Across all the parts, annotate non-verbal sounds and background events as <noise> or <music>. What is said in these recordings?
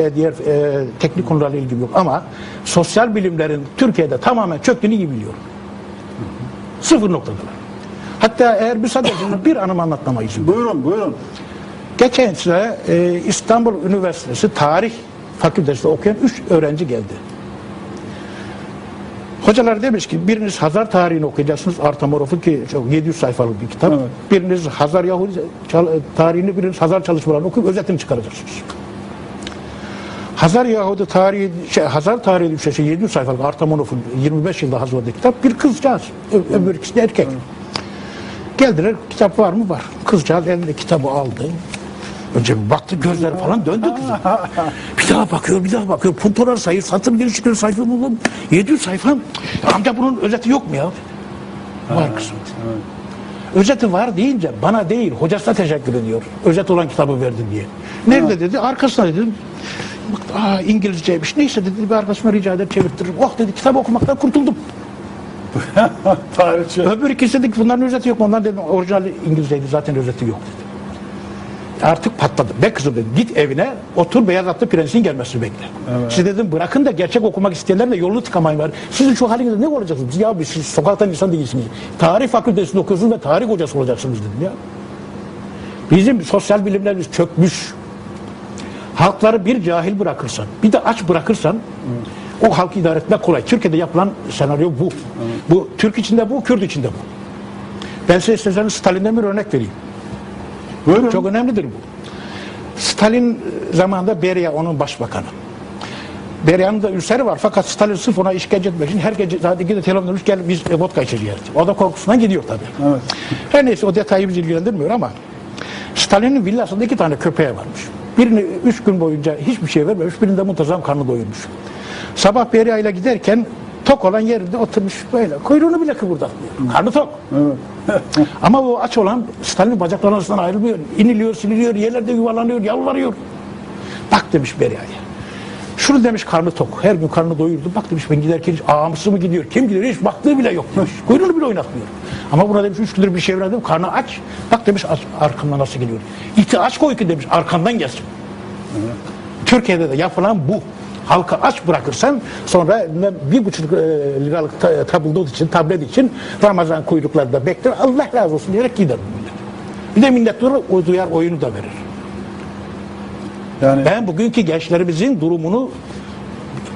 e, diğer e, teknik konularla ilgim yok ama sosyal bilimlerin Türkiye'de tamamen çöktüğünü iyi biliyorum. Sıfır noktadalar. Hatta eğer müsaade edin bir anımı anlatmama izin. Buyurun buyurun. Geçen sene e, İstanbul Üniversitesi Tarih Fakültesi'nde okuyan 3 öğrenci geldi. Hocalar demiş ki biriniz Hazar tarihini okuyacaksınız. Artamorof'u ki çok 700 sayfalık bir kitap. Evet. Biriniz Hazar Yahudi tarihini, biriniz Hazar çalışmalarını okuyup özetini çıkaracaksınız. Hazar Yahudi tarihi, şey, Hazar tarihi düşesi 700 sayfalık Artamonov'un 25 yılda hazırladığı kitap bir kızcağız. Ö- öbür ikisi de erkek. Geldiler kitap var mı? Var. Kızcağız elinde kitabı aldı. Önce bir baktı gözleri falan döndü kızın. <laughs> bir daha bakıyor bir daha bakıyor. Puntolar sayıyor satır geri çıkıyor sayfa buldum. 700 sayfa. Amca bunun özeti yok mu ya? Var kızım. Özeti var deyince bana değil hocasına teşekkür ediyor. Özet olan kitabı verdi diye. Nerede dedi? Arkasına dedim. Aa, İngilizceymiş. Neyse dedi bir arkadaşıma rica eder çevirtirim. Oh dedi kitap okumaktan kurtuldum. <laughs> Tarihçi. Öbür ikisi dedi ki bunların özeti yok. Onlar dedim orijinal İngilizceydi zaten özeti yok dedi. Artık patladı. Be kızım dedim git evine otur beyaz atlı prensin gelmesini bekle. Siz dedim bırakın da gerçek okumak isteyenler de yolunu tıkamayın var. Sizin şu halinizde ne olacaksınız? Ya biz siz sokaktan insan değilsiniz. Tarih fakültesinde okuyorsunuz ve tarih hocası olacaksınız dedim ya. Bizim sosyal bilimlerimiz çökmüş. Halkları bir cahil bırakırsan, bir de aç bırakırsan o halkı idare etmek kolay. Türkiye'de yapılan senaryo bu. Bu Türk içinde bu, Kürt içinde bu. Ben size isterseniz Stalin'den bir örnek vereyim. Buyurun. Çok önemlidir bu. Stalin zamanında Beria onun başbakanı. Beria'nın da ülseri var fakat Stalin sırf ona işkence etmek için her gece hadi gidip telefon demiş gel biz e, vodka içeceğiz. O da korkusundan gidiyor tabii. Evet. Her neyse o detayı bizi ilgilendirmiyor ama Stalin'in villasında iki tane köpeği varmış. Birini üç gün boyunca hiçbir şey vermemiş, birinde muntazam karnı doyurmuş. Sabah Beria ile giderken tok olan yerinde oturmuş böyle. Kuyruğunu bile kıvırdatmıyor. Karnı tok. <laughs> Ama o aç olan Stalin'in bacaklarının arasından ayrılmıyor. İniliyor, siliniyor, yerlerde yuvarlanıyor, yalvarıyor. Bak demiş Beria'ya. Şunu demiş karnı tok. Her gün karnı doyurdu. Bak demiş ben giderken hiç ağamsı mı gidiyor? Kim gidiyor? Hiç baktığı bile yok. Kuyruğunu bile oynatmıyor. Ama buna demiş üç gündür bir şey vermedim. Karnı aç. Bak demiş "Aç- arkamdan nasıl geliyor. İti aç koy ki demiş arkandan gelsin. Türkiye'de de yapılan bu. Halka aç bırakırsan sonra bir buçuk e, liralık ta, tabldot için, tablet için Ramazan kuyruklarda bekler. Allah razı olsun diyerek gider millet. Bir de millet duyar oyunu da verir. Yani Ben bugünkü gençlerimizin durumunu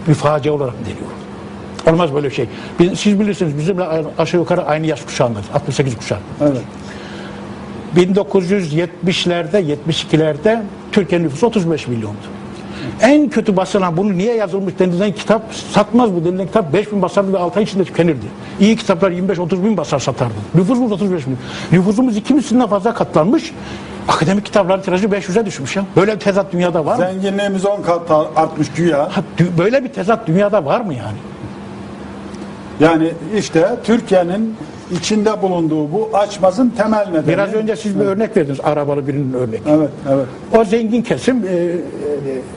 bir facia olarak deniyorum. Olmaz böyle şey. Biz, siz bilirsiniz bizimle aşağı yukarı aynı yaş kuşağındayız. 68 kuşağı. evet. 1970'lerde, 72'lerde Türkiye nüfusu 35 milyondu. En kötü basılan bunu niye yazılmış denilen kitap satmaz bu denilen kitap 5 bin basardı ve 6 ay içinde tükenirdi. İyi kitaplar 25-30 bin basar satardı. Nüfusumuz 35 milyon. Nüfusumuz iki mislinden fazla katlanmış. Akademik kitapların tirajı 500'e düşmüş ya. Böyle bir tezat dünyada var mı? Zenginliğimiz 10 kat artmış güya. Ha, dü- Böyle bir tezat dünyada var mı yani? Yani işte Türkiye'nin içinde bulunduğu bu açmazın temel nedeni. Biraz önce siz bir örnek verdiniz arabalı birinin örnek. Evet, evet. O zengin kesim, e, e,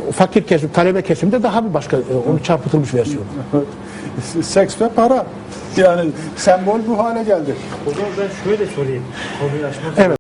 o fakir kesim, talebe kesimde daha bir başka, e, onun çarpıtılmış versiyonu. Seks ve para. Yani sembol bu hale geldi. O zaman ben şöyle sorayım. Konuyu açmak Evet.